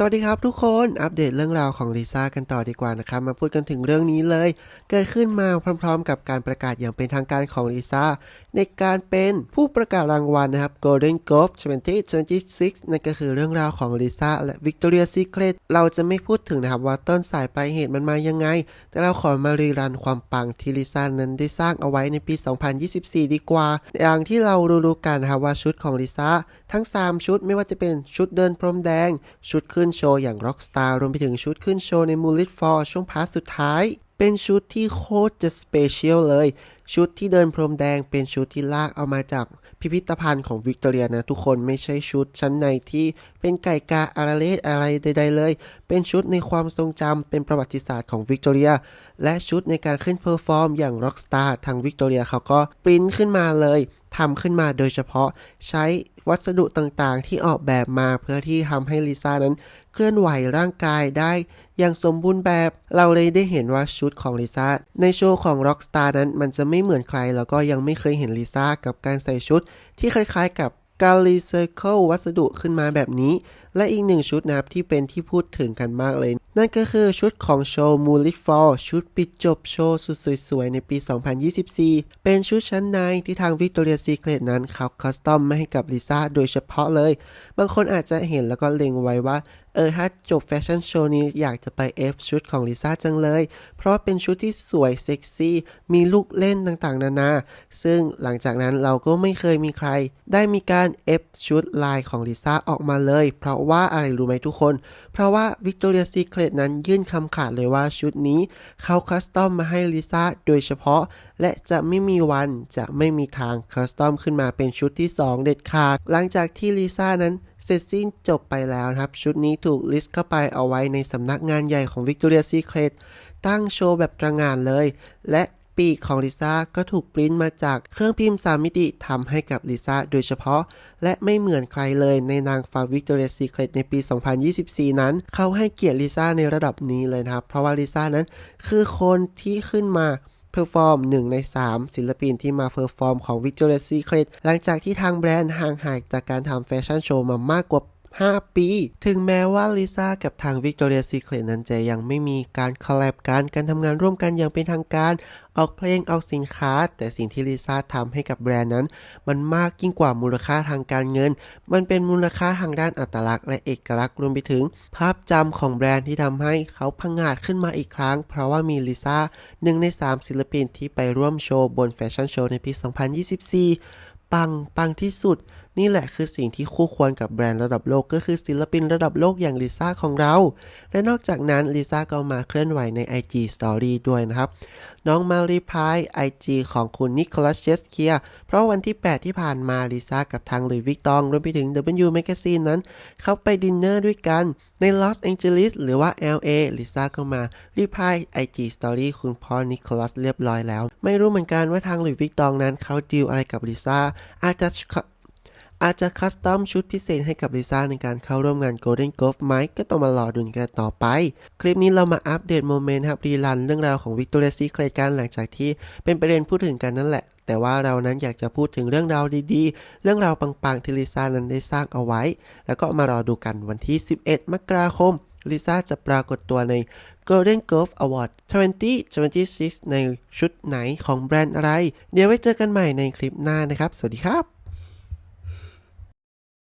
สวัสดีครับทุกคนอัปเดตเรื่องราวของลิซ่ากันต่อดีกว่านะครับ มาพูดกันถึงเรื่องนี้เลย เกิดขึ้นมาพร้อมๆ กับการประกาศอย่างเป็นทางการของลิซ่าในการเป็นผู้ประกาศรางวัลนะครับ Golden Globe 2026 นั่นก็คือเรื่องราวของลิซ่าและ Victoria Secret เราจะไม่พูดถึงนะครับว่าต้นสายปลายเหตุมันมายังไง แต่เราขอมารีรันความปังที่ลิซ่านั้นได้สร้างเอาไว้ในปี 2024 ดีกว่า อย่างที่เรารู้ๆกันนะครับว่าชุดของลิซ่าทั้ง 3 ชุดไม่ว่าจะเป็นชุดเดินพรมแดง ชุดขึ้นโชว์อย่าง Rockstar รวมไปถึงชุดขึ้นโชว์ใน m o o l i t for ช่วงพาร์ทสุดท้าย เป็นชุดที่โคตรจะสเปเชียลเลย ชุดที่เดินพรมแดงเป็นชุดที่ลากเอามาจากพิพิธภัณฑ์ของวิกตอเรียนะทุกคนไม่ใช่ชุดชั้นในที่เป็นไก่กาอาราเลสอะไรใด ๆ เลย เป็นชุดในความทรงจำเป็นประวัติศาสตร์ของวิกตอเรีย และชุดในการขึ้นเพอร์ฟอร์มอย่าง Rockstar ทางวิกตอเรียเขาก็ปริ้นขึ้นมาเลย ทำขึ้นมาโดยเฉพาะใช้วัสดุต่างๆ ที่ออกแบบมาเพื่อที่ทำให้ลิซ่านั้น เคลื่อนไหวร่างกายได้อย่างสมบูรณ์แบบ เราเลยได้เห็นว่าชุดของลิซ่าในโชว์ของ Rockstar นั้นมันจะไม่เหมือนใคร แล้วก็ยังไม่เคยเห็นลิซ่ากับการใส่ชุดที่คล้ายๆ กับกาลีเซอร์เคิลวัสดุขึ้นมาแบบนี้ และอีกหนึ่งชุดนะครับที่เป็นที่พูดถึงกันมากเลย นั่นก็คือชุดของโชว์มูลิฟอลชุดปิดจบโชว์สุดสวยๆ ในปี 2024 เป็นชุดชั้นในที่ทาง Victoria's Secret นั้นเขาคัสตอมมาให้กับลิซ่าโดยเฉพาะเลย บางคนอาจจะเห็นแล้วก็เล็งไว้ว่า เออถ้าจบแฟชั่นโชว์นี้อยากจะไปเอฟชุดของลิซ่าจังเลย เพราะเป็นชุดที่สวยเซ็กซี่ มีลูกเล่นต่างๆ นานา ซึ่งหลังจากนั้นเราก็ไม่เคยมีใคร ได้มีการเอฟชุดลายของลิซ่าออกมาเลย เพราะว่าอะไรรู้ไหมทุกคน เพราะว่า Victoria's Secret นั้นยื่นคำขาดเลยว่าชุดนี้เขาคัสตอมมาให้ลิซ่าโดยเฉพาะ และจะไม่มีวันจะไม่มีทางคัสตอมขึ้นมาเป็นชุดที่ 2 เด็ดขาด หลังจากที่ลิซ่านั้น เสร็จสิ้นจบไปแล้วนะครับ ชุดนี้ถูกลิสต์เข้าไปเอาไว้ในสำนักงานใหญ่ของ Victoria's Secret ตั้งโชว์แบบตระงานเลย และปีกของลิซ่าก็ถูกปริ้นมาจากเครื่องพิมพ์ 3 มิติทำให้กับลิซ่าโดยเฉพาะ และไม่เหมือนใครเลยในนางฟ้า Victoria's Secret ในปี 2024 นั้น เขาให้เกียรติลิซ่าในระดับนี้เลยนะครับ เพราะว่าลิซ่านั้นคือคนที่ขึ้นมา เพอร์ฟอร์ม 1 ใน 3 ศิลปินที่มาเพอร์ฟอร์มของ Victoria's Secret หลังจากที่ทางแบรนด์ห่างหายจากการทำแฟชั่นโชว์มามากกว่า 5 ปี ถึงแม้ว่าลิซ่ากับทาง Victoria's Secret นั้นจะยังไม่มีการคอลแลบกันการทำงานร่วมกันอย่างเป็นทางการ ออกเพลงออกสินค้า แต่สิ่งที่ลิซ่าทำให้กับแบรนด์นั้น มันมากยิ่งกว่ามูลค่าทางการเงิน มันเป็นมูลค่าทางด้านอัตลักษณ์และเอกลักษณ์รวมไปถึง ภาพจำของแบรนด์ที่ทำให้เขาพังงาดขึ้นมาอีกครั้ง เพราะว่ามีลิซ่าหนึ่งใน 3 ศิลปินที่ไปร่วมโชว์บนแฟชั่นโชว์ในปี 2024 ปังปังที่สุด นี่แหละคือสิ่งที่คู่ควรกับแบรนด์ระดับโลกก็คือศิลปินระดับโลกอย่างลิซ่าของเรา และนอกจากนั้นลิซ่าก็มาเคลื่อนไหวใน IG Story ด้วยนะครับ น้องมารีพาย IG ของคุณนิโคลัสเชสเคียเพราะวันที่ 8 ที่ผ่านมาลิซ่ากับทางหลุยส์วิกตองรวมไปถึง W Magazine นั้น เขาไปดินเนอร์ด้วยกันในลอสแองเจลิสหรือว่า LA ลิซ่าก็มารีพาย IG Story คุณพ่อนิโคลัสเรียบร้อยแล้ว ไม่รู้เหมือนกันว่าทางหลุยส์วิกตองนั้นเขาดีลอะไรกับลิซ่าอาจจะ อาจจะคัสตอมชุดพิเศษให้กับลิซ่าในการเข้าร่วมงาน Golden Glove ไหมก็ต้องมารอดูกันต่อไป คลิปนี้เรามาอัปเดตโมเมนต์ครับรีลันเรื่องราวของ Victoria's Secret กันหลังจากที่เป็นประเด็นพูดถึงกันนั่นแหละ แต่ว่าเรานั้นอยากจะพูดถึงเรื่องราวดีๆ เรื่องราวปังๆที่ลิซ่านั้นได้สร้างเอาไว้ แล้วก็มารอดูกันวันที่ 11 มกราคมลิซ่าจะปรากฏตัวใน Golden Glove Award 2026 ในชุดไหนของแบรนด์อะไร เดี๋ยวไว้เจอกันใหม่ในคลิปหน้านะครับ สวัสดีครับ